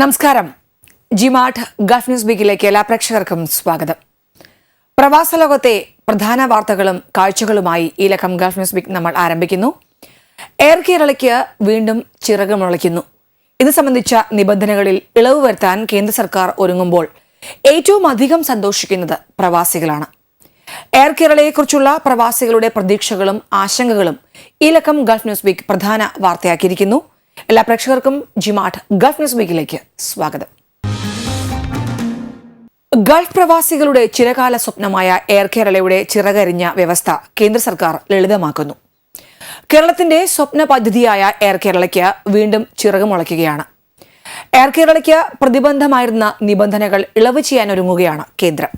നമസ്കാരം. ജിമാട്ട് Gulf news ബീക്കിലേക്ക് എല്ലാ പ്രേക്ഷകർക്കും സ്വാഗതം. പ്രവാസ ലോകത്തെ പ്രധാന വാർത്തകളും കാഴ്ചകളുമായി ഈ ലക്കം ഗൾഫ് ന്യൂസ് ബീക്ക് നമ്മൾ ആരംഭിക്കുന്നു. എയർ കേരളയ്ക്ക് വീണ്ടും ചിറക് മുളയ്ക്കുന്നു ഇത് സംബന്ധിച്ച നിബന്ധനകളിൽ ഇളവ് വരുത്താൻ കേന്ദ്ര സർക്കാർ ഒരുങ്ങുമ്പോൾ ഏറ്റവും അധികം സന്തോഷിക്കുന്നത് പ്രവാസികളാണ്. എയർ കേരളയെക്കുറിച്ചുള്ള പ്രവാസികളുടെ പ്രതീക്ഷകളും ആശങ്കകളും ഈ ലക്കം ഗൾഫ് ന്യൂസ് ബീക്ക് പ്രധാന വാർത്തയാക്കിയിരിക്കുന്നു. എല്ലാ പ്രേക്ഷകർക്കും ജിമാട്ട് ഗൾഫ് ന്യൂസ് വീക്കിലേക്ക് സ്വാഗതം. ഗൾഫ് പ്രവാസികളുടെ ചിരകാല സ്വപ്നമായ എയർ കേരളയുടെ ചിറകരിഞ്ഞ വ്യവസ്ഥ കേന്ദ്ര സർക്കാർ ലളിതമാക്കുന്നു. കേരളത്തിന്റെ സ്വപ്ന പദ്ധതിയായ എയർ കേരളയ്ക്ക് വീണ്ടും ചിറക് മുളയ്ക്കുകയാണ്. എയർ കേരളയ്ക്ക് പ്രതിബന്ധമായിരുന്ന നിബന്ധനകൾ ഇളവ് ചെയ്യാൻ ഒരുങ്ങുകയാണ് കേന്ദ്രം.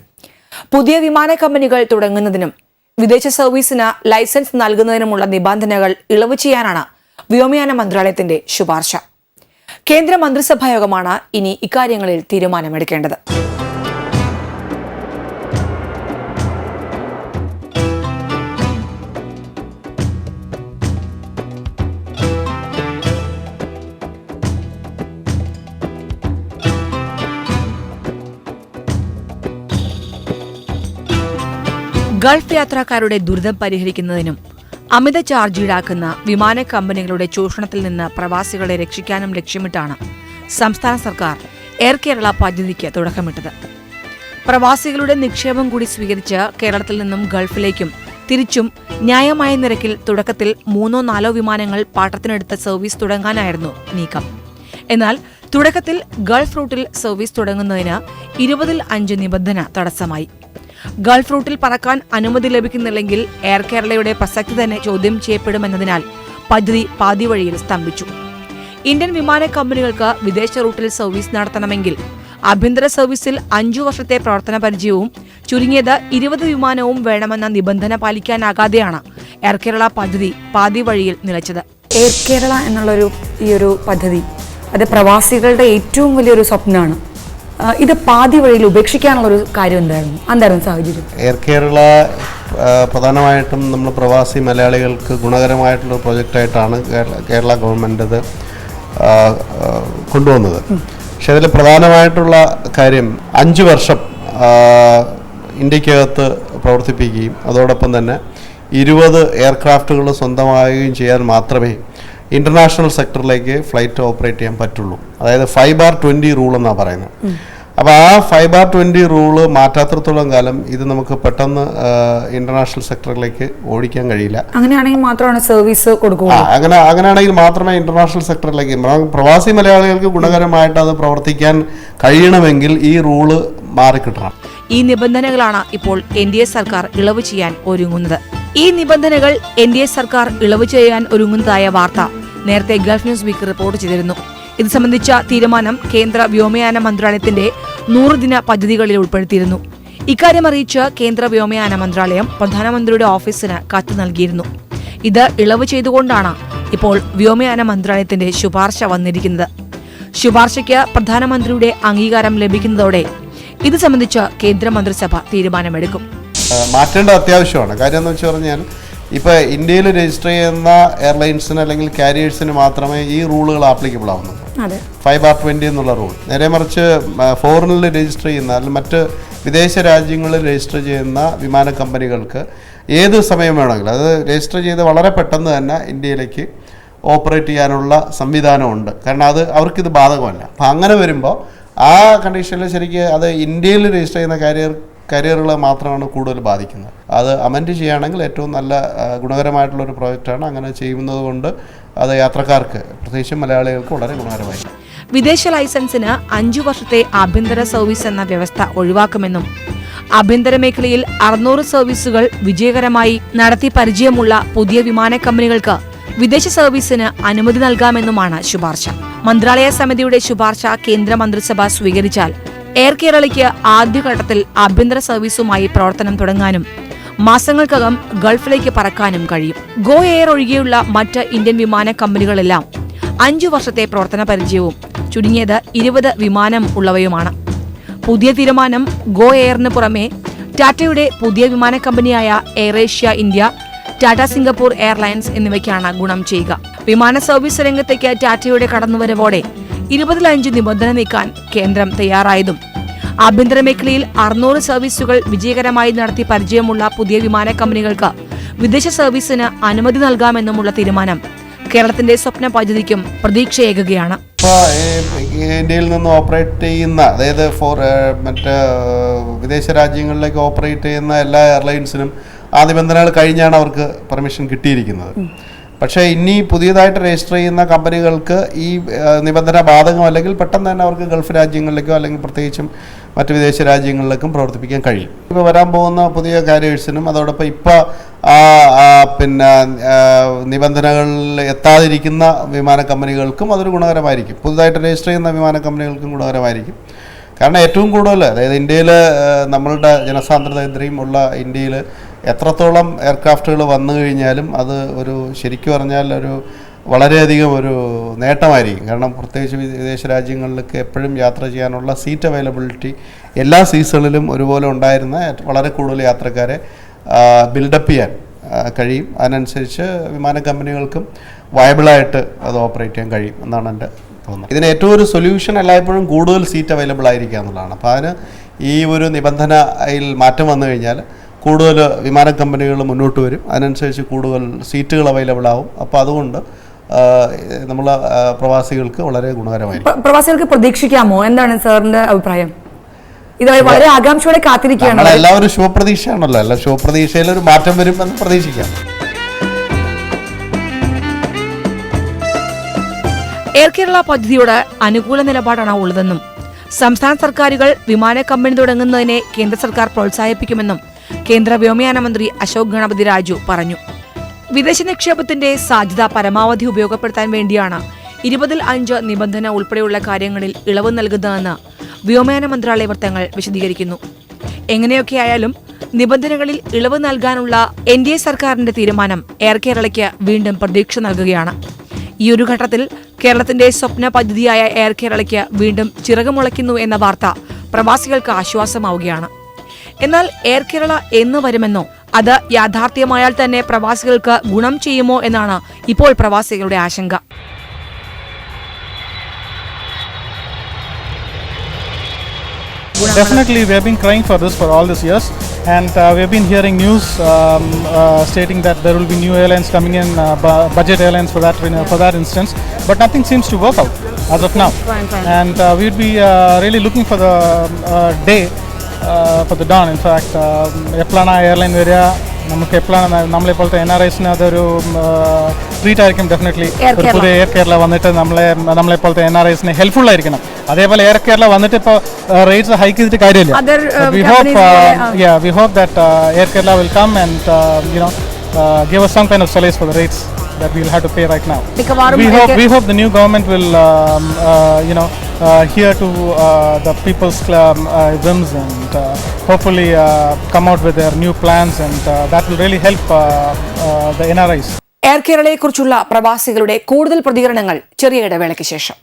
പുതിയ വിമാന കമ്പനികൾ തുടങ്ങുന്നതിനും വിദേശ സർവീസിന് ലൈസൻസ് നൽകുന്നതിനുമുള്ള നിബന്ധനകൾ ഇളവ് ചെയ്യാനാണ് വ്യോമയാന മന്ത്രാലയത്തിന്റെ ശുപാർശ. കേന്ദ്ര മന്ത്രിസഭാ യോഗമാണ് ഇനി ഇക്കാര്യങ്ങളിൽ തീരുമാനമെടുക്കേണ്ടത്. ഗൾഫ് യാത്രക്കാരുടെ ദുരിതം പരിഹരിക്കുന്നതിനും അമിത ചാർജ് ഈടാക്കുന്ന വിമാന കമ്പനികളുടെ ചൂഷണത്തിൽ നിന്ന് പ്രവാസികളെ രക്ഷിക്കാനും ലക്ഷ്യമിട്ടാണ് സംസ്ഥാന സർക്കാർ എയർ കേരള പദ്ധതിക്ക് തുടക്കമിട്ടത്. പ്രവാസികളുടെ നിക്ഷേപം കൂടി സ്വീകരിച്ച് കേരളത്തിൽ നിന്നും ഗൾഫിലേക്കും തിരിച്ചും ന്യായമായ നിരക്കിൽ തുടക്കത്തിൽ മൂന്നോ നാലോ വിമാനങ്ങൾ പാട്ടത്തിനെടുത്ത സർവീസ് തുടങ്ങാനായിരുന്നു നീക്കം. എന്നാൽ തുടക്കത്തിൽ ഗൾഫ് റൂട്ടിൽ സർവീസ് തുടങ്ങുന്നതിന് ഇരുപതിൽ അഞ്ച് നിബന്ധന തടസ്സമായി. ഗൾഫ് റൂട്ടിൽ പറക്കാൻ അനുമതി ലഭിക്കുന്നില്ലെങ്കിൽ എയർ കേരളയുടെ പ്രസക്തി തന്നെ ചോദ്യം ചെയ്യപ്പെടുമെന്നതിനാൽ പദ്ധതി പാതിവഴിയിൽ സ്തംഭിച്ചു. ഇന്ത്യൻ വിമാന കമ്പനികൾക്ക് വിദേശ റൂട്ടിൽ സർവീസ് നടത്തണമെങ്കിൽ ആഭ്യന്തര സർവീസിൽ അഞ്ചു വർഷത്തെ പ്രവർത്തന പരിചയവും ചുരുങ്ങിയത് ഇരുപത് വിമാനവും വേണമെന്ന നിബന്ധന പാലിക്കാനാകാതെയാണ് എയർ കേരള പദ്ധതി പാതിവഴിയിൽ നിലച്ചത്. എയർ കേരള എന്നുള്ളൊരു ഈ ഒരു പദ്ധതി അത് പ്രവാസികളുടെ ഏറ്റവും വലിയൊരു സ്വപ്നമാണ് ഇത് പാതി വഴിയിൽ ഉപേക്ഷിക്കാനുള്ള ഒരു കാര്യം എന്തായിരുന്നു? എന്തായിരുന്നു സാഹചര്യം. എയർ കേരള പ്രധാനമായിട്ടും നമ്മൾ പ്രവാസി മലയാളികൾക്ക് ഗുണകരമായിട്ടുള്ള പ്രൊജക്റ്റായിട്ടാണ് കേരള കേരള ഗവൺമെന്റ് അത് കൊണ്ടുവന്നത്. പക്ഷെ അതിൽ പ്രധാനമായിട്ടുള്ള കാര്യം അഞ്ച് വർഷം ഇന്ത്യക്കകത്ത് പ്രവർത്തിപ്പിക്കുകയും അതോടൊപ്പം തന്നെ ഇരുപത് എയർക്രാഫ്റ്റുകൾ സ്വന്തമാവുകയും ചെയ്യാൻ മാത്രമേ ഇന്റർനാഷണൽ സെക്ടറിലേക്ക് ഫ്ലൈറ്റ് ഓപ്പറേറ്റ് ചെയ്യാൻ പറ്റുള്ളൂ. അതായത് ഫൈവ് ബാർ ട്വന്റി റൂൾ എന്നാണ് പറയുന്നത്. അപ്പോൾ ആ ഫൈവ് ബാർ ട്വന്റി റൂൾ മാറ്റാത്തിടത്തോളം കാലം ഇത് നമുക്ക് പെട്ടെന്ന് ഇന്റർനാഷണൽ സെക്ടറിലേക്ക് ഓടിക്കാൻ കഴിയില്ല. അങ്ങനെയാണെങ്കിൽ മാത്രമാണ് സർവീസ് കൊടുക്കുക അങ്ങനെ അങ്ങനെയാണെങ്കിൽ മാത്രമേ ഇന്റർനാഷണൽ സെക്ടറിലേക്ക് പ്രവാസി മലയാളികൾക്ക് ഗുണകരമായിട്ട് അത് പ്രവർത്തിക്കാൻ കഴിയണമെങ്കിൽ ഈ റൂൾ മാറിക്കിട്ടണം ഈ നിബന്ധനകളാണ് ഇപ്പോൾ എൻ ഡി എ സർക്കാർ ഇളവ് ചെയ്യാൻ ഒരുങ്ങുന്നത്. ഈ നിബന്ധനകൾ എൻ ഡി എ സർക്കാർ ഇളവ് ചെയ്യാൻ ഒരുങ്ങുന്നതായ വാർത്ത. നേരത്തെ ഗൾഫ് ന്യൂസ് വീക്ക് റിപ്പോർട്ട് ചെയ്തിരുന്നു. ഇത് സംബന്ധിച്ച തീരുമാനം കേന്ദ്ര വ്യോമയാന മന്ത്രാലയത്തിന്റെ നൂറുദിന പദ്ധതികളിൽ ഉൾപ്പെടുത്തിയിരുന്നു. ഇക്കാര്യം അറിയിച്ച് കേന്ദ്ര വ്യോമയാന മന്ത്രാലയം പ്രധാനമന്ത്രിയുടെ ഓഫീസിന് കത്ത് നൽകിയിരുന്നു. ഇത് ഇളവ് ചെയ്തുകൊണ്ടാണ് ഇപ്പോൾ വ്യോമയാന മന്ത്രാലയത്തിന്റെ ശുപാർശ വന്നിരിക്കുന്നത്. ശുപാർശയ്ക്ക് പ്രധാനമന്ത്രിയുടെ അംഗീകാരം ലഭിക്കുന്നതോടെ ഇത് സംബന്ധിച്ച് കേന്ദ്രമന്ത്രിസഭ തീരുമാനമെടുക്കും. മാറ്റേണ്ട അത്യാവശ്യമാണ്. കാര്യം എന്ന് വെച്ച് പറഞ്ഞാൽ ഇപ്പോൾ ഇന്ത്യയിൽ രജിസ്റ്റർ ചെയ്യുന്ന എയർലൈൻസിന് അല്ലെങ്കിൽ കാരിയേഴ്സിന് മാത്രമേ ഈ റൂളുകൾ ആപ്ലിക്കബിൾ ആവുന്നുള്ളൂ ഫൈവ് ബാർ ട്വന്റി എന്നുള്ള റൂൾ നേരെ മറിച്ച് ഫോറിനിൽ രജിസ്റ്റർ ചെയ്യുന്ന അല്ലെങ്കിൽ മറ്റ് വിദേശ രാജ്യങ്ങളിൽ രജിസ്റ്റർ ചെയ്യുന്ന വിമാന കമ്പനികൾക്ക് ഏത് സമയം വേണമെങ്കിലും അത് രജിസ്റ്റർ ചെയ്ത് വളരെ പെട്ടെന്ന് തന്നെ ഇന്ത്യയിലേക്ക് ഓപ്പറേറ്റ് ചെയ്യാനുള്ള സംവിധാനമുണ്ട്. കാരണം അത് അവർക്കിത് ബാധകമല്ല. അപ്പം അങ്ങനെ വരുമ്പോൾ ആ കണ്ടീഷനിൽ ശരിക്ക് അത് ഇന്ത്യയിൽ രജിസ്റ്റർ ചെയ്യുന്ന കാരിയർ കരിയറുകളെ മാത്രമാണ് കൂടുതൽ ബാധിക്കുന്നത്. അത് അമെൻഡ് ചെയ്യുകയാണെങ്കിൽ ഏറ്റവും നല്ല ഗുണകരമായിട്ടുള്ള ഒരു പ്രോജക്റ്റാണ് അങ്ങനെ ചെയ്യുന്നത് കൊണ്ട് അത് യാത്രക്കാർക്ക് പ്രത്യേകിച്ചും മലയാളികൾക്ക് വളരെ ഗുണകരമായി. വിദേശ ലൈസൻസിന് അഞ്ചു വർഷത്തെ ആഭ്യന്തര സർവീസ് എന്ന വ്യവസ്ഥ ഒഴിവാക്കുമെന്നും ആഭ്യന്തര മേഖലയിൽ അറുന്നൂറ് സർവീസുകൾ വിജയകരമായി നടത്തി പരിചയമുള്ള പുതിയ വിമാന കമ്പനികൾക്ക് വിദേശ സർവീസിന് അനുമതി നൽകാമെന്നുമാണ് ശുപാർശ. മന്ത്രാലയ സമിതിയുടെ ശുപാർശ കേന്ദ്ര മന്ത്രിസഭ സ്വീകരിച്ചാൽ എയർ കേരളയ്ക്ക് ആദ്യഘട്ടത്തിൽ ആഭ്യന്തര സർവീസുമായി പ്രവർത്തനം തുടങ്ങാനും മാസങ്ങൾക്കകം ഗൾഫിലേക്ക് പറക്കാനും കഴിയും. ഗോ എയർ ഒഴികെയുള്ള മറ്റ് ഇന്ത്യൻ വിമാന കമ്പനികളെല്ലാം അഞ്ചു വർഷത്തെ പ്രവർത്തന പരിചയവും ചുരുങ്ങിയത് ഇരുപത് വിമാനം ഉള്ളവയുമാണ്. പുതിയ തീരുമാനം ഗോ എയറിന് പുറമെ ടാറ്റയുടെ പുതിയ വിമാന കമ്പനിയായ AirAsia India Tata Singapore Airlines എന്നിവയ്ക്കാണ് ഗുണം ചെയ്യുക. വിമാന സർവീസ് രംഗത്തേക്ക് ടാറ്റയുടെ കടന്നുവരവോടെ ഇരുപതിലഞ്ച് നിബന്ധന നീക്കാൻ കേന്ദ്രം തയ്യാറായതും. ആഭ്യന്തര മേഖലയിൽ അറുന്നൂറ് സർവീസുകൾ വിജയകരമായി നടത്തി പരിചയമുള്ള പുതിയ വിമാന കമ്പനികൾക്ക് വിദേശ സർവീസിന് അനുമതി നൽകാമെന്നുമുള്ള തീരുമാനം കേരളത്തിന്റെ സ്വപ്ന പദ്ധതിക്കും പ്രതീക്ഷയേകുകയാണ്. ഇന്ത്യയിൽ നിന്ന് ഓപ്പറേറ്റ് ചെയ്യുന്ന അതായത് ഫോർ മറ്റ് വിദേശ രാജ്യങ്ങളിലേക്ക് ഓപ്പറേറ്റ് ചെയ്യുന്ന എല്ലാ എയർലൈൻസിനും ആ നിബന്ധനകൾ കഴിഞ്ഞാണ് അവർക്ക് പെർമിഷൻ കിട്ടിയിരിക്കുന്നത്. പക്ഷേ ഇനി പുതിയതായിട്ട് രജിസ്റ്റർ ചെയ്യുന്ന കമ്പനികൾക്ക് ഈ നിബന്ധന ബാധകം അല്ലെങ്കിൽ പെട്ടെന്ന് തന്നെ അവർക്ക് ഗൾഫ് രാജ്യങ്ങളിലേക്കോ അല്ലെങ്കിൽ പ്രത്യേകിച്ചും മറ്റ് വിദേശ രാജ്യങ്ങളിലേക്കും പ്രവർത്തിപ്പിക്കാൻ കഴിയും. ഇപ്പോൾ വരാൻ പോകുന്ന പുതിയ കാരിയേഴ്സിനും അതോടൊപ്പം ഇപ്പോൾ പിന്നെ നിബന്ധനകളിൽ എത്താതിരിക്കുന്ന വിമാന കമ്പനികൾക്കും അതൊരു ഗുണകരമായിരിക്കും. പുതുതായിട്ട് രജിസ്റ്റർ ചെയ്യുന്ന വിമാന കമ്പനികൾക്കും ഗുണകരമായിരിക്കും. കാരണം ഏറ്റവും കൂടുതൽ അതായത് ഇന്ത്യയിൽ നമ്മളുടെ ജനസാന്ദ്രത ഇത്രയും ഉള്ള ഇന്ത്യയിൽ എത്രത്തോളം എയർക്രാഫ്റ്റുകൾ വന്നു കഴിഞ്ഞാലും അത് ഒരു ശരിക്കും പറഞ്ഞാൽ ഒരു വളരെയധികം ഒരു നേട്ടമായിരിക്കും. കാരണം പ്രത്യേകിച്ച് വിദേശ രാജ്യങ്ങളിലൊക്കെ എപ്പോഴും യാത്ര ചെയ്യാനുള്ള സീറ്റ് അവൈലബിലിറ്റി എല്ലാ സീസണിലും ഒരുപോലെ ഉണ്ടായിരുന്ന വളരെ കൂടുതൽ യാത്രക്കാരെ ബിൽഡപ്പ് ചെയ്യാൻ കഴിയും. അതിനനുസരിച്ച് വിമാന കമ്പനികൾക്കും വയബിളായിട്ട് അത് ഓപ്പറേറ്റ് ചെയ്യാൻ കഴിയും എന്നാണ് എന്റെ തോന്നുന്നത് ഇതിന് ഏറ്റവും ഒരു സൊല്യൂഷൻ എല്ലായ്പ്പോഴും കൂടുതൽ സീറ്റ് അവൈലബിൾ ആയിരിക്കുക എന്നുള്ളതാണ്. അപ്പോൾ അതിന് ഈ ഒരു നിബന്ധനയിൽ മാറ്റം വന്നു കഴിഞ്ഞാൽ കൂടുതൽ വിമാന കമ്പനികൾ മുന്നോട്ട് വരും. അതിനനുസരിച്ച് കൂടുതൽ സീറ്റുകൾ അവൈലബിൾ ആവും. അപ്പോൾ അതുകൊണ്ട് നമ്മൾ പ്രവാസികൾക്ക് വളരെ ഗുണകരമായി പ്രവാസികൾക്ക് പ്രതീക്ഷിക്കാമോ? എന്താണ് സാറിന്റെ അഭിപ്രായം? ഇതായി വളരെ ആകാംക്ഷയോടെ കാത്തിരിക്കുകയാണ്. നമ്മളെല്ലാവരും ശുഭപ്രതീക്ഷയാണല്ലോ. അല്ല ശുഭപ്രതീക്ഷയിൽ ഒരു മാറ്റം വരുമെന്ന് പ്രതീക്ഷിക്കാം. എയർ കേരള പദ്ധതിയോട് അനുകൂല നിലപാടാണ് ഉള്ളതെന്നും സംസ്ഥാന സർക്കാരുകൾ വിമാന കമ്പനി തുടങ്ങുന്നതിനെ കേന്ദ്ര സർക്കാർ പ്രോത്സാഹിപ്പിക്കുമെന്നും കേന്ദ്ര വ്യോമയാന മന്ത്രി അശോക് ഗണപതി രാജു പറഞ്ഞു. വിദേശ നിക്ഷേപത്തിന്റെ സാധ്യത പരമാവധി ഉപയോഗപ്പെടുത്താൻ വേണ്ടിയാണ് ഇരുപതിൽ അഞ്ച് നിബന്ധന ഉൾപ്പെടെയുള്ള കാര്യങ്ങളിൽ ഇളവ് നൽകുന്നതെന്ന് വ്യോമയാന മന്ത്രാലയ വൃത്തങ്ങൾ വിശദീകരിക്കുന്നു. എങ്ങനെയൊക്കെയായാലും നിബന്ധനകളിൽ ഇളവ് നൽകാനുള്ള എൻ ഡി എ സർക്കാരിന്റെ തീരുമാനം എയർ കേരളയ്ക്ക് വീണ്ടും പ്രതീക്ഷ നൽകുകയാണ്. ഈ ഒരു ഘട്ടത്തിൽ കേരളത്തിന്റെ സ്വപ്ന പദ്ധതിയായ എയർ കേരളയ്ക്ക് വീണ്ടും ചിറകുമുളയ്ക്കുന്നു എന്ന വാർത്ത പ്രവാസികൾക്ക് ആശ്വാസമാവുകയാണ്. എന്നാൽ എയർ കേരള എന്ന് വരുമെന്നോ അത് യാഥാർത്ഥ്യമായാൽ തന്നെ പ്രവാസികൾക്ക് ഗുണം ചെയ്യുമോ എന്നാണ് ഇപ്പോൾ പ്രവാസികളുടെ ആശങ്ക Definitely, we have been crying for this for all these years, and uh, we have been hearing news um, uh, stating that there will be new airlines coming in, uh, bu- budget airlines for that for that instance. But nothing seems to work out as of now, and uh, we would be uh, really looking for the uh, day uh, the dawn. In fact, എപ്പോഴാണ് airline വരിക നമുക്ക് എപ്പോഴാണ് നമ്മളെ പോലത്തെ N R ഐസിന് അതൊരു treat ആയിരിക്കും definitely ഒരു. പുതിയ എയർ കേരള വന്നിട്ട് നമ്മളെ നമ്മളെ പോലത്തെ എൻ ആർ ഐസിന് ഹെൽപ്ഫുൾ ആയിരിക്കണം അതേപോലെ എയർ കേരള വന്നിട്ട് ഇപ്പോൾ റേറ്റ്സ് ഹൈക്ക് ചെയ്തിട്ട് കാര്യമില്ല uh, we hope ah. uh, air kerala will come and uh, you know uh, give us some kind of solace for the rates that we'll have to pay right now we hope we hope the new government will um, uh, you know uh, here to uh, the people's club uh, whims and uh, hopefully uh, come out with their new plans and uh, that will really help uh, uh, the nris air കേരളയെക്കുറിച്ചുള്ള പ്രവാസികളുടെ കൂടുതൽ പ്രതികരണങ്ങൾ ചെറിയ ഇടവേളയ്ക്ക് ശേഷം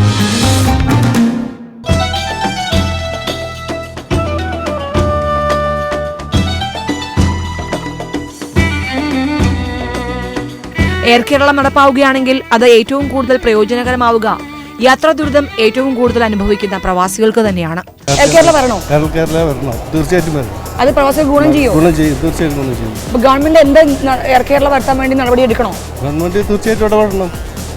air Keralam നടപ്പാവുകയാണെങ്കിൽ അത് ഏറ്റവും കൂടുതൽ പ്രയോജനകരമാവുക യാത്രാ ദുരിതം ഏറ്റവും കൂടുതൽ അനുഭവിക്കുന്ന പ്രവാസികൾക്ക് തന്നെയാണ്. എയർ കേരള വരണോ? എയർ കേരള വരണം. തീർച്ചയായിട്ടും വരണം. അത് പ്രവാസികൾ ഗുണം ചെയ്യും? ഗുണം ചെയ്യും. തീർച്ചയായിട്ടും ഗുണം ചെയ്യും. അപ്പോൾ ഗവൺമെന്റ് എന്താ എയർ കേരള വരുത്താൻ വേണ്ടി നടപടി എടുക്കണോ? ഗവൺമെന്റ് തീർച്ചയായിട്ടും ഇടപെടണം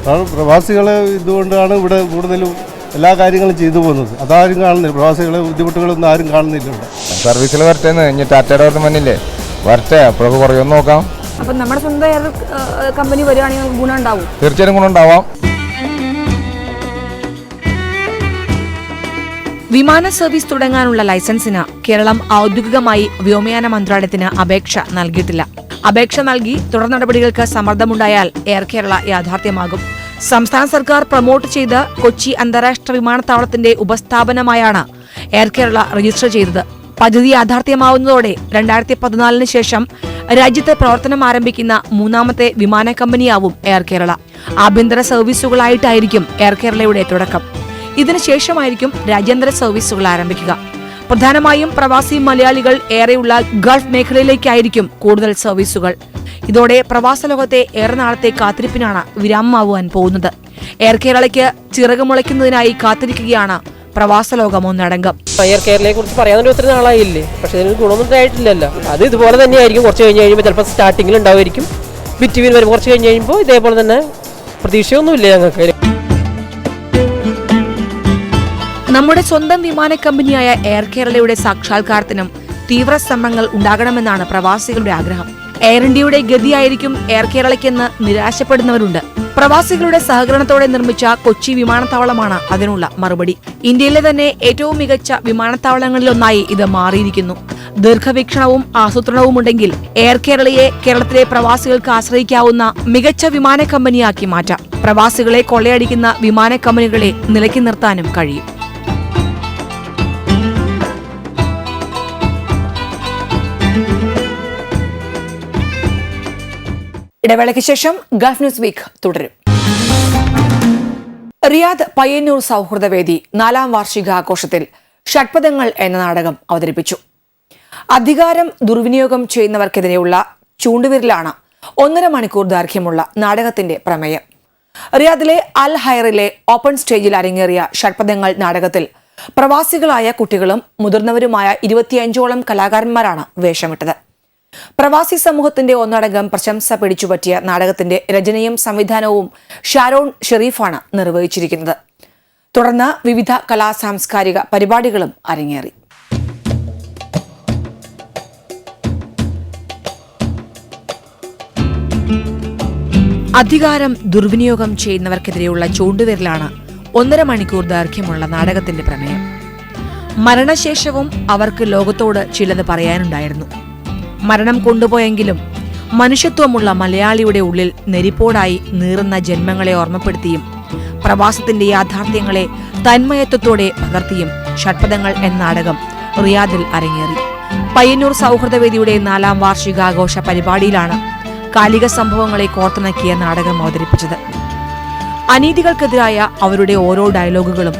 കാരണം പ്രവാസികളെ ഇതുകൊണ്ടാണ് ഇവിടെ കൂടുതലും എല്ലാ കാര്യങ്ങളും ചെയ്തു പോകുന്നത്. അതാരും കാണുന്നില്ല. പ്രവാസികളെ ബുദ്ധിമുട്ടുകളൊന്നും ആരും കാണുന്നില്ല സർവീസിൽ വരട്ടെ ഇനി ടാറ്റയുടെ വരുന്ന മുന്നില്ലേ വരട്ടെ. അപ്പോഴൊക്കെ കുറയൊന്ന് നോക്കാം. അപ്പൊ നമ്മുടെ സ്വന്തം കമ്പനി വരികയാണെങ്കിൽ ഗുണം ഉണ്ടാവും. തീർച്ചയായും ഗുണമുണ്ടാവാം വിമാന സർവീസ് തുടങ്ങാനുള്ള ലൈസൻസിന് കേരളം ഔദ്യോഗികമായി വ്യോമയാന മന്ത്രാലയത്തിന് അപേക്ഷ നൽകിയിട്ടില്ല. അപേക്ഷ നൽകി തുടർ നടപടികൾക്ക് സമ്മർദ്ദമുണ്ടായാൽ എയർ കേരള യാഥാർത്ഥ്യമാകും. സംസ്ഥാന സർക്കാർ പ്രൊമോട്ട് ചെയ്ത് കൊച്ചി അന്താരാഷ്ട്ര വിമാനത്താവളത്തിന്റെ ഉപസ്ഥാപനമായാണ് എയർ കേരള രജിസ്റ്റർ ചെയ്തത്. പദ്ധതി യാഥാർത്ഥ്യമാവുന്നതോടെ രണ്ടായിരത്തി പതിനാലിന് ശേഷം രാജ്യത്ത് പ്രവർത്തനം ആരംഭിക്കുന്ന മൂന്നാമത്തെ വിമാന കമ്പനിയാവും എയർ കേരള. ആഭ്യന്തര സർവീസുകളായിട്ടായിരിക്കും എയർ കേരളയുടെ തുടക്കം. ഇതിനുശേഷമായിരിക്കും രാജ്യാന്തര സർവീസുകൾ ആരംഭിക്കുക. പ്രധാനമായും പ്രവാസി മലയാളികൾ ഏറെയുള്ള ഗൾഫ് മേഖലയിലേക്കായിരിക്കും കൂടുതൽ സർവീസുകൾ. ഇതോടെ പ്രവാസ ലോകത്തെ ഏറെ നാളത്തെ കാത്തിരിപ്പിനാണ് വിരാമമാവാൻ പോകുന്നത്. എയർ കേരളയ്ക്ക് ചിറകുമുളയ്ക്കുന്നതിനായി കാത്തിരിക്കുകയാണ് പ്രവാസ ലോകം ഒന്നടങ്കം. എയർ കേരളയെ കുറിച്ച് പറയാൻ ഒത്തിരി നാളായില്ലേ? പക്ഷെ ഇതിന് ഗുണമൊന്നും ആയിട്ടില്ലല്ലോ അത് ഇതുപോലെ തന്നെയായിരിക്കും കുറച്ച് കഴിഞ്ഞ് കഴിയുമ്പോൾ ചിലപ്പോൾ സ്റ്റാർട്ടിങ്ങിൽ ഉണ്ടാവുമായിരിക്കും. ബിറ്റ്വീൻ വരും കുറച്ച് കഴിഞ്ഞ് കഴിയുമ്പോൾ ഇതേപോലെ തന്നെ പ്രതീക്ഷയൊന്നുമില്ല ഞങ്ങൾക്ക് നമ്മുടെ സ്വന്തം വിമാന കമ്പനിയായ എയർ കേരളയുടെ സാക്ഷാത്കാരത്തിനും തീവ്ര ശ്രമങ്ങൾ ഉണ്ടാകണമെന്നാണ് പ്രവാസികളുടെ ആഗ്രഹം. എയർ ഇന്ത്യയുടെ ഗതിയായിരിക്കും എയർ കേരളയ്ക്കെന്ന് നിരാശപ്പെടുന്നവരുണ്ട്. പ്രവാസികളുടെ സഹകരണത്തോടെ നിർമ്മിച്ച കൊച്ചി വിമാനത്താവളമാണ് അതിനുള്ള മറുപടി. ഇന്ത്യയിലെ തന്നെ ഏറ്റവും മികച്ച വിമാനത്താവളങ്ങളിലൊന്നായി ഇത് മാറിയിരിക്കുന്നു. ദീർഘവീക്ഷണവും ആസൂത്രണവും ഉണ്ടെങ്കിൽ എയർ കേരളയെ കേരളത്തിലെ പ്രവാസികൾക്ക് ആശ്രയിക്കാവുന്ന മികച്ച വിമാന കമ്പനിയാക്കി മാറ്റാം. പ്രവാസികളെ കൊള്ളയടിക്കുന്ന വിമാന കമ്പനികളെ നിലയ്ക്ക് നിർത്താനും കഴിയും. ഇടവേളയ്ക്ക് ശേഷം ഗൾഫ് ന്യൂസ് വീക്ക് തുടരും. റിയാദ് പയ്യന്നൂർ സൗഹൃദവേദി നാലാം വാർഷികാഘോഷത്തിൽ ഷഡ്പഥങ്ങൾ എന്ന നാടകം അവതരിപ്പിച്ചു. അധികാരം ദുർവിനിയോഗം ചെയ്യുന്നവർക്കെതിരെയുള്ള ചൂണ്ടുവിരലാണ് ഒന്നര മണിക്കൂർ ദൈർഘ്യമുള്ള നാടകത്തിന്റെ പ്രമേയം. റിയാദിലെ അൽ ഹയറിലെ ഓപ്പൺ സ്റ്റേജിൽ അരങ്ങേറിയ ഷഡ്പഥങ്ങൾ നാടകത്തിൽ പ്രവാസികളായ കുട്ടികളും മുതിർന്നവരുമായ ഇരുപത്തിയഞ്ചോളം കലാകാരന്മാരാണ് വേഷമിട്ടത്. പ്രവാസി സമൂഹത്തിന്റെ ഒന്നടങ്കം പ്രശംസ പിടിച്ചുപറ്റിയ നാടകത്തിന്റെ രചനയും സംവിധാനവും ഷാരോൺ ഷെറീഫാണ് നിർവഹിച്ചിരിക്കുന്നത്. തുടർന്ന് വിവിധ കലാ സാംസ്കാരിക പരിപാടികളും അരങ്ങേറി. അധികാരം ദുർവിനിയോഗം ചെയ്യുന്നവർക്കെതിരെയുള്ള ചൂണ്ടുവിരലാണ് ഒന്നര മണിക്കൂർ ദൈർഘ്യമുള്ള നാടകത്തിന്റെ പ്രമേയം. മരണശേഷവും അവർക്ക് ലോകത്തോട് ചിലത് പറയാനുണ്ടായിരുന്നു. മരണം കൊണ്ടുപോയെങ്കിലും മനുഷ്യത്വമുള്ള മലയാളിയുടെ ഉള്ളിൽ നെരിപ്പോടായി നീറുന്ന ജന്മങ്ങളെ ഓർമ്മപ്പെടുത്തിയും പ്രവാസത്തിന്റെ യാഥാർത്ഥ്യങ്ങളെ തന്മയത്വത്തോടെ പകർത്തിയും ഷഡ്പദങ്ങൾ എന്ന നാടകം റിയാദിൽ അരങ്ങേറി. പയ്യന്നൂർ സൗഹൃദവേദിയുടെ നാലാം വാർഷികാഘോഷ പരിപാടിയിലാണ് കാലിക സംഭവങ്ങളെ കോർത്തിണക്കിയ നാടകം അവതരിപ്പിച്ചത്. അനീതികൾക്കെതിരായ അവരുടെ ഓരോ ഡയലോഗുകളും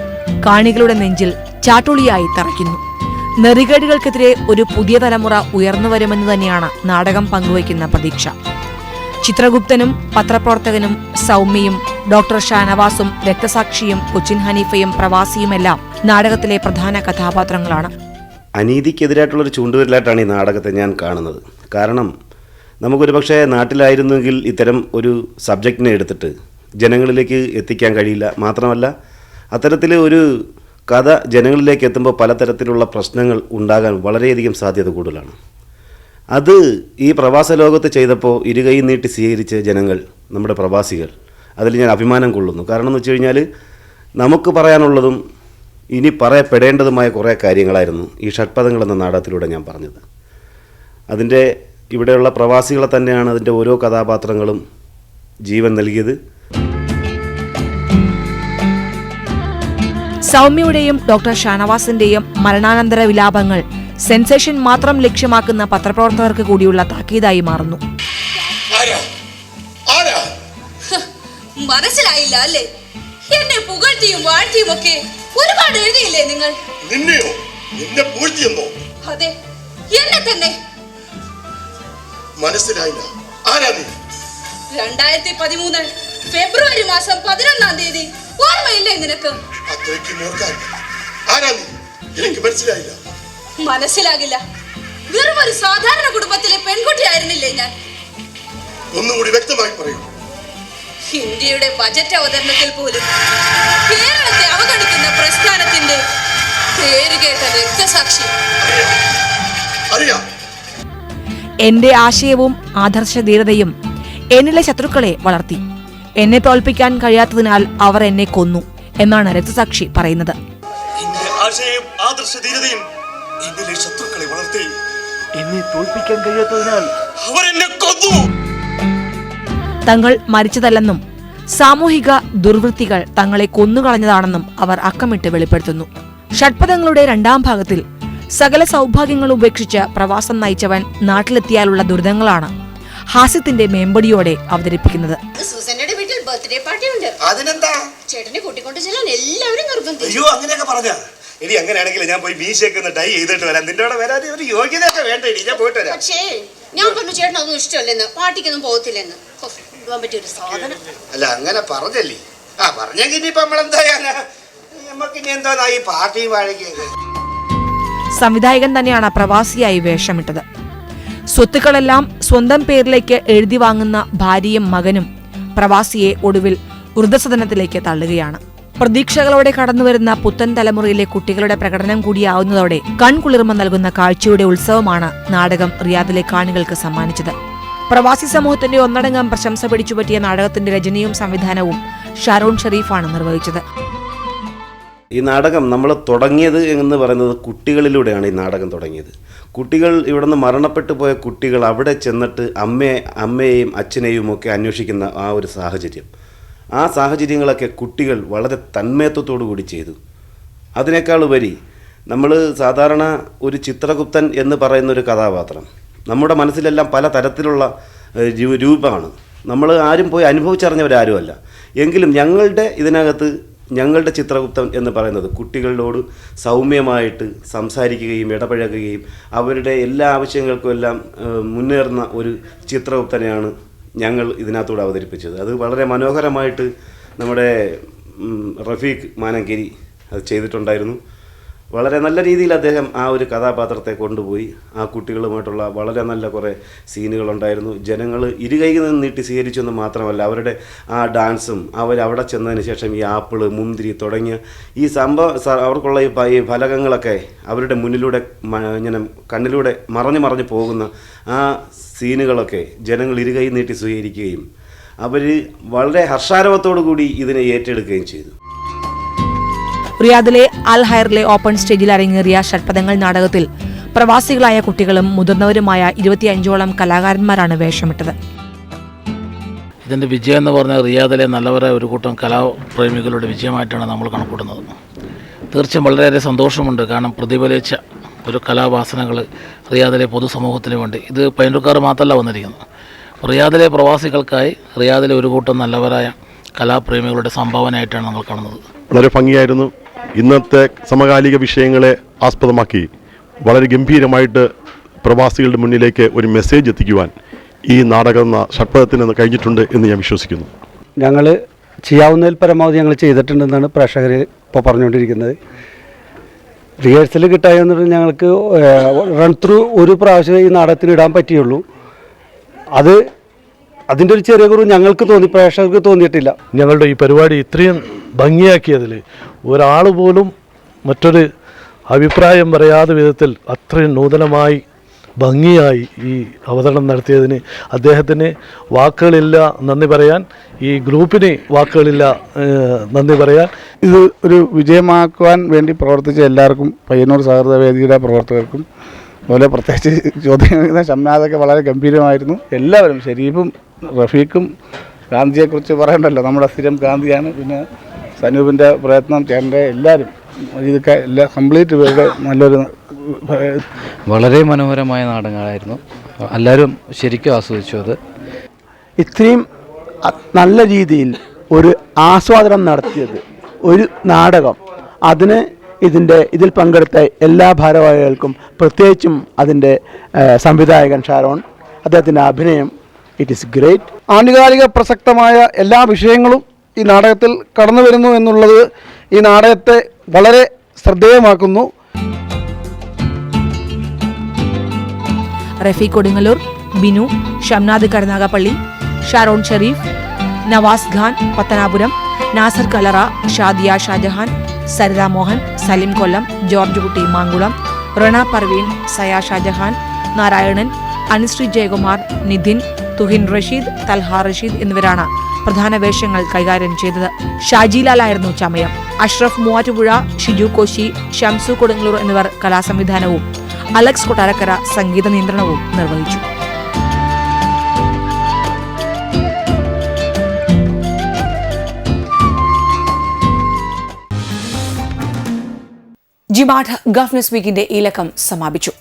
കാണികളുടെ നെഞ്ചിൽ ചാട്ടുളിയായി തറയ്ക്കുന്നു. നെറികേടുകൾക്കെതിരെ ഒരു പുതിയ തലമുറ ഉയർന്നു വരുമെന്ന് തന്നെയാണ് നാടകം പങ്കുവയ്ക്കുന്ന പ്രതീക്ഷ. ചിത്രഗുപ്തനും പത്രപ്രവർത്തകനും സൗമ്യയും ഡോക്ടർ ഷാനവാസും രക്തസാക്ഷിയും കൊച്ചിൻ ഹനീഫയും പ്രവാസിയുമെല്ലാം നാടകത്തിലെ പ്രധാന കഥാപാത്രങ്ങളാണ്. അനീതിക്കെതിരായിട്ടുള്ളൊരു ചൂണ്ടുവരലായിട്ടാണ് ഈ നാടകത്തെ ഞാൻ കാണുന്നത്. കാരണം നമുക്കൊരു പക്ഷേ നാട്ടിലായിരുന്നെങ്കിൽ ഇത്തരം ഒരു സബ്ജക്റ്റിനെ എടുത്തിട്ട് ജനങ്ങളിലേക്ക് എത്തിക്കാൻ കഴിയില്ല. മാത്രമല്ല അത്തരത്തിൽ ഒരു കഥ ജനങ്ങളിലേക്ക് എത്തുമ്പോൾ പലതരത്തിലുള്ള പ്രശ്നങ്ങൾ ഉണ്ടാകാൻ വളരെയധികം സാധ്യത കൂടുതലാണ്. അത് ഈ പ്രവാസ ലോകത്ത് ചെയ്തപ്പോൾ ഇരുകൈ നീട്ടി സ്വീകരിച്ച ജനങ്ങൾ നമ്മുടെ പ്രവാസികൾ. അതിൽ ഞാൻ അഭിമാനം കൊള്ളുന്നു. കാരണം എന്ന് വെച്ച് കഴിഞ്ഞാൽ നമുക്ക് പറയാനുള്ളതും ഇനി പറയപ്പെടേണ്ടതുമായ കുറേ കാര്യങ്ങളായിരുന്നു ഈ ഷഡ്പദങ്ങൾ എന്ന നാടകത്തിലൂടെ ഞാൻ പറഞ്ഞത്. അതിന്റെ ഇവിടെയുള്ള പ്രവാസികളെ തന്നെയാണ് അതിന്റെ ഓരോ കഥാപാത്രങ്ങളും ജീവൻ നൽകിയത്. സൗമ്യയുടെയും ഡോക്ടർ ഷാനവാസിന്റെയും മരണാനന്തര വിലാപങ്ങൾ സെൻസേഷൻ മാത്രം ലക്ഷ്യമാക്കുന്ന പത്രപ്രവർത്തകർക്ക് കൂടിയുള്ള താക്കീതായി മാറുന്നു. ആരാ? ആരാ? മനസ്സിലായില്ല അല്ലേ? എന്നെ പുകഴ്ത്തിയും വാഴ്ത്തിയും ഒക്കെ ഒരുപാട് എഴുതിയില്ലേ നിങ്ങൾ? നിന്നെയോ? നിന്നെ പൂഴ്ത്തിയെന്നോ അതെ എന്നെ തന്നെ. മനസ്സിലായില്ല. ആരാ നീ? രണ്ടായിരത്തി പതിമൂന്ന് ഫെബ്രുവരി മാസം പതിനൊന്നാം തീയതി ഓർമ്മയില്ലേ നിനക്ക്? അത്രയ്ക്ക് നോക്കാൻ ആരാ നീ എനിക്ക് മനസ്സിലായില്ല. മനസ്സിലാകില്ല. വെറും ഒരു സാധാരണ കുടുംബത്തിലെ പെൺകുട്ടിയായിരുന്നില്ലേ ഞാൻ? ഒന്നുകൂടി വ്യക്തമായി പറയൂ. ഇന്ത്യയുടെ ബജറ്റ് അവതരണത്തിൽ പോലും കേരളത്തെ അവഗണിക്കുന്ന പ്രസ്ഥാനത്തിന്റെ പേരുകേട്ട രക്തസാക്ഷി. അറിയാം. എന്റെ ആശയവും ആദർശ ധീരതയും എന്നിലെ ശത്രുക്കളെ വളർത്തി. എന്നെ തോൽപ്പിക്കാൻ കഴിയാത്തതിനാൽ അവർ എന്നെ കൊന്നു. എന്നാണ് രക്തസാക്ഷി പറയുന്നത്. ആശയം ആദർശ ധീരതയും എന്നിലെ ശത്രുക്കളെ വളർത്തി. എന്നെ തോൽപ്പിക്കാൻ കഴിയാത്തതിനാൽ അവർ എന്നെ കൊന്നു. തങ്ങൾ മരിച്ചതല്ലെന്നും സാമൂഹിക ദുർവൃത്തികൾ തങ്ങളെ കൊന്നുകളഞ്ഞതാണെന്നും അവർ അക്കമിട്ട് വെളിപ്പെടുത്തുന്നു. ഷഡ്പഥങ്ങളുടെ രണ്ടാം ഭാഗത്തിൽ സകല സൗഭാഗ്യങ്ങളും ഉപേക്ഷിച്ച് പ്രവാസം നയിച്ചവൻ നാട്ടിലെത്തിയാലുള്ള ദുരിതങ്ങളാണ് ഹാസ്യത്തിന്റെ മേമ്പടിയോടെ അവതരിപ്പിക്കുന്നത്. ബർത്ത്ഡേ പാർട്ടി ഉണ്ട് അതിനെന്താ? ചേട്ടനെ കൂട്ടിക്കൊണ്ട് ചെല്ലാൻ എല്ലാവരും നിർബന്ധം അയ്യോ അങ്ങനെയൊക്കെ പറഞ്ഞ. ഇനി അങ്ങനെയാണെങ്കിൽ ഞാൻ പോയി മീശയൊക്കെ ഒന്ന് ഡൈ ചെയ്തിട്ട് വരാം. നിന്റെ അവിടെ വരാതെ ഒരു യോഗ്യതയൊക്കെ വേണ്ട ഇനി? ഞാൻ പോയിട്ട് വരാം. പക്ഷേ ഞാൻ പറഞ്ഞു ചേട്ടൻ അതൊന്നും ഇഷ്ടമല്ലെന്ന്. പാർട്ടിക്കൊന്നും പോകത്തില്ലെന്ന്. ഓ, പറ്റിയ ഒരു സാധനം. അല്ല അങ്ങനെ പറഞ്ഞല്ലേ. ആ പറഞ്ഞെങ്കിൽ ഇനിയിപ്പോ നമ്മളെന്താ ചെയ്യാനാ? നമുക്കിനി എന്തോന്നാ ഈ പാർട്ടി വാഴയ്ക്ക് സംവിധായകൻ തന്നെയാണ് പ്രവാസിയായി വേഷമിട്ടത്. സ്വത്തുക്കളെല്ലാം സ്വന്തം പേരിലേക്ക് എഴുതി വാങ്ങുന്ന ഭാര്യയും മകനും പ്രവാസിയെ ഒടുവിൽ വൃദ്ധസദനത്തിലേക്ക് തള്ളുകയാണ്. പ്രതീക്ഷകളോടെ കടന്നുവരുന്ന പുത്തൻ തലമുറയിലെ കുട്ടികളുടെ പ്രകടനം കൂടിയാവുന്നതോടെ കൺകുളിർമ നൽകുന്ന കാഴ്ചയുടെ ഉത്സവമാണ് നാടകം റിയാദിലെ കാണികൾക്ക് സമ്മാനിച്ചത്. പ്രവാസി സമൂഹത്തിന്റെ ഒന്നടങ്കം പ്രശംസ പിടിച്ചുപറ്റിയ നാടകത്തിന്റെ രചനയും സംവിധാനവും ഷാരോൺ ഷെരീഫാണ് നിർവഹിച്ചത്. ഈ നാടകം നമ്മൾ തുടങ്ങിയത് എന്ന് പറയുന്നത് കുട്ടികളിലൂടെയാണ് ഈ നാടകം തുടങ്ങിയത്. കുട്ടികൾ ഇവിടെ നിന്ന് മരണപ്പെട്ടു പോയ കുട്ടികൾ അവിടെ ചെന്നിട്ട് അമ്മയെ അമ്മയെയും അച്ഛനെയും ഒക്കെ അന്വേഷിക്കുന്ന ആ ഒരു സാഹചര്യം. ആ സാഹചര്യങ്ങളൊക്കെ കുട്ടികൾ വളരെ തന്മയത്വത്തോടു കൂടി ചെയ്തു. അതിനേക്കാൾ ഉപരി നമ്മൾ സാധാരണ ഒരു ചിത്രഗുപ്തൻ എന്ന് പറയുന്ന ഒരു കഥാപാത്രം. നമ്മുടെ മനസ്സിലെല്ലാം പല തരത്തിലുള്ള രൂപമാണ്. നമ്മൾ ആരും പോയി അനുഭവിച്ചറിഞ്ഞവരാരുമല്ല. എങ്കിലും ഞങ്ങളുടെ ഇതിനകത്ത് ഞങ്ങളുടെ ചിത്രഗുപ്തൻ എന്ന് പറയുന്നത് കുട്ടികളോട് സൗമ്യമായിട്ട് സംസാരിക്കുകയും ഇടപഴകുകയും അവരുടെ എല്ലാ ആവശ്യങ്ങൾക്കും എല്ലാം മുന്നേറുന്ന ഒരു ചിത്രഗുപ്തനെയാണ് ഞങ്ങൾ ഇതിനകത്തൂടെ അവതരിപ്പിച്ചത്. അത് വളരെ മനോഹരമായിട്ട് നമ്മുടെ റഫീഖ് മാനങ്കേരി അത് ചെയ്തിട്ടുണ്ടായിരുന്നു. വളരെ നല്ല രീതിയിൽ അദ്ദേഹം ആ ഒരു കഥാപാത്രത്തെ കൊണ്ടുപോയി. ആ കുട്ടികളുമായിട്ടുള്ള വളരെ നല്ല കുറേ സീനുകളുണ്ടായിരുന്നു. ജനങ്ങൾ ഇരുകൈയിൽ നിന്ന് നീട്ടി സ്വീകരിച്ചെന്ന് മാത്രമല്ല അവരുടെ ആ ഡാൻസും അവർ അവിടെ ചെന്നതിന് ശേഷം ഈ ആപ്പിൾ മുന്തിരി തുടങ്ങിയ ഈ സംഭവം അവർക്കുള്ള ഈ ഫലകങ്ങളൊക്കെ അവരുടെ മുന്നിലൂടെ ഇങ്ങനെ കണ്ണിലൂടെ മറഞ്ഞു മറഞ്ഞു പോകുന്ന ആ സീനുകളൊക്കെ ജനങ്ങൾ ഇരുകൈ നീട്ടി സ്വീകരിക്കുകയും അവർ വളരെ ഹർഷാരവത്തോടു കൂടി ഇതിനെ ഏറ്റെടുക്കുകയും ചെയ്തു. റിയാദിലെ അൽ ഹയറിലെ ഓപ്പൺ സ്റ്റേജിൽ അരങ്ങേറിയ ഷഡ്പദങ്ങൾ നാടകത്തിൽ പ്രവാസികളായ കുട്ടികളും മുതിർന്നവരുമായ ഇരുപത്തിയഞ്ചോളം കലാകാരന്മാരാണ് വേഷമിട്ടത്. ഇതിന്റെ വിജയം എന്ന് പറഞ്ഞാൽ റിയാദിലെ നല്ലവരെ ഒരു കൂട്ടം കലാപ്രേമികളുടെ വിജയമായിട്ടാണ് നമ്മൾ കണക്കൂട്ടുന്നത്. തീർച്ചയായും വളരെയേറെ സന്തോഷമുണ്ട്. കാരണം പ്രതിഫലിച്ച ഒരു കലാവാസനകൾ റിയാദിലെ പൊതുസമൂഹത്തിന് വേണ്ടി. ഇത് പൈനൂർക്കാർ മാത്രമല്ല വന്നിരിക്കുന്നത്. റിയാദിലെ പ്രവാസികൾക്കായി റിയാദിലെ ഒരു കൂട്ടം നല്ലവരായ കലാപ്രേമികളുടെ സംഭാവനയായിട്ടാണ് നമ്മൾ കാണുന്നത്. വളരെ ഭംഗിയായിരുന്നു. ഇന്നത്തെ സമകാലിക വിഷയങ്ങളെ ആസ്പദമാക്കി വളരെ ഗംഭീരമായിട്ട് പ്രവാസികളുടെ മുന്നിലേക്ക് ഒരു മെസ്സേജ് എത്തിക്കുവാൻ ഈ നാടകം എന്ന കഴിഞ്ഞിട്ടുണ്ട് എന്ന് ഞാൻ വിശ്വസിക്കുന്നു. ഞങ്ങൾ ചെയ്യാവുന്നതിൽ പരമാവധി ഞങ്ങൾ ചെയ്തിട്ടുണ്ടെന്നാണ് പ്രേക്ഷകർ ഇപ്പോൾ പറഞ്ഞുകൊണ്ടിരിക്കുന്നത്. റിഹേഴ്സൽ കിട്ടായെന്ന് ഞങ്ങൾക്ക് റൺ ത്രൂ ഒരു പ്രാവശ്യം ഈ നാടകത്തിന് ഇടാൻ പറ്റിയുള്ളൂ. അത് അതിന്റെ ഒരു ചെറിയ കുറവ് ഞങ്ങൾക്ക് തോന്നി പ്രേക്ഷകർക്ക് തോന്നിയിട്ടില്ല. ഞങ്ങളുടെ ഈ പരിപാടി ഇത്രയും ഭംഗിയാക്കിയതിൽ ഒരാൾ പോലും മറ്റൊരു അഭിപ്രായം പറയാതെ വിധത്തിൽ അത്രയും നൂതനമായി ഭംഗിയായി ഈ അവതരണം നടത്തിയതിന് അദ്ദേഹത്തിന് വാക്കുകളില്ല നന്ദി പറയാൻ. ഈ ഗ്രൂപ്പിന് വാക്കുകളില്ല നന്ദി പറയാൻ. ഇത് ഒരു വിജയമാക്കുവാൻ വേണ്ടി പ്രവർത്തിച്ച എല്ലാവർക്കും പയ്യന്നൂർ സഹൃദയ വേദിയുടെ പ്രവർത്തകർക്കും അതുപോലെ പ്രത്യേകിച്ച് ചോദ്യം ചെയ്യുന്ന ഷംനാഥൊക്കെ വളരെ ഗംഭീരമായിരുന്നു. എല്ലാവരും ഷരീഫും റഫീഖും ഗാന്ധിയെക്കുറിച്ച് പറയണ്ടല്ലോ. നമ്മുടെ സ്ഥിരം ഗാന്ധിയാണ്. പിന്നെ സനൂപിന്റെ പ്രയത്നം ചേട്ടന്റെ എല്ലാവരും. ഇതൊക്കെ എല്ലാ കംപ്ലീറ്റ് പേരുടെ നല്ലൊരു വളരെ മനോഹരമായ നാടകങ്ങളായിരുന്നു. എല്ലാവരും ശരിക്കും ആസ്വദിച്ചു അത്. ഇത്രയും നല്ല രീതിയിൽ ഒരു ആസ്വാദനം നടത്തിയത് ഒരു നാടകം. അതിന് ഇതിന്റെ ഇതിൽ പങ്കെടുത്ത എല്ലാ ഭാരവാഹികൾക്കും പ്രത്യേകിച്ചും അതിന്റെ സംവിധായകൻ ഷാരോൺ അദ്ദേഹത്തിന്റെ അഭിനയം ഇറ്റ് ഈസ് ഗ്രേറ്റ് ആനുകാലിക പ്രസക്തമായ എല്ലാ വിഷയങ്ങളും ഈ നാടകത്തിൽ കടന്നു വരുന്നു എന്നുള്ളത് ഈ നാടകത്തെ വളരെ ശ്രദ്ധേയമാക്കുന്നു. റഫീഖ് കൊടുങ്ങല്ലൂർ ബിനു ഷംനാദ് കരുനാഗപ്പള്ളി ഷാരോൺ ഷെരീഫ് നവാസ് ഖാൻ പത്തനാപുരം നാസർ കലറ ഷാദിയ ഷാജഹാൻ സരിത മോഹൻ സലിം കൊല്ലം ജോർജ് കുട്ടി മാങ്കുളം റണ പർവീൻ സയ ഷാജഹാൻ നാരായണൻ അനുശ്രീ ജയകുമാർ നിധിൻ തുഹിൻ റഷീദ് തൽഹ റഷീദ് എന്നിവരാണ് പ്രധാന വേഷങ്ങൾ കൈകാര്യം ചെയ്തത്. ഷാജിലാലായിരുന്നു ചമയം. അഷ്റഫ് മൂവാറ്റുപുഴ ഷിജു കോശി ഷംസു കൊടുങ്ങല്ലൂർ എന്നിവർ കലാസംവിധാനവും അലക്സ് കൊട്ടാരക്കര സംഗീത നിയന്ത്രണവും നിർവഹിച്ചു. ജിമാഠ് ഗവർണസ് വീക്കിന്റെ ഈ ലക്കം സമാപിച്ചു.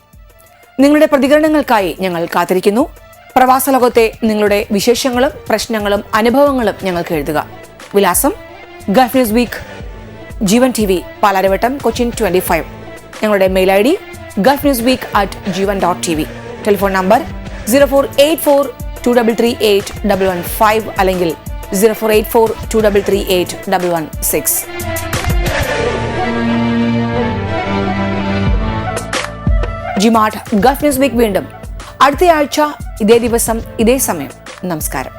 നിങ്ങളുടെ പ്രതികരണങ്ങൾക്കായി ഞങ്ങൾ കാത്തിരിക്കുന്നു. പ്രവാസ ലോകത്തെ നിങ്ങളുടെ വിശേഷങ്ങളും പ്രശ്നങ്ങളും അനുഭവങ്ങളും ഞങ്ങൾക്ക് എഴുതുക. വിലാസം Gulf Week Jeevan T V Palarivattom Cochin twenty five. ഞങ്ങളുടെ mail I D Gulf News Week at Jeevan dot T V. Telephone number zero four eight four two double three eight double one five അല്ലെങ്കിൽ zero four eight four two double three eight double one six ജിമാട്ട് Gulf news week വീണ്ടും. അടുത്തയാഴ്ച ഇതേ ദിവസം ഇതേ സമയം. നമസ്കാരം.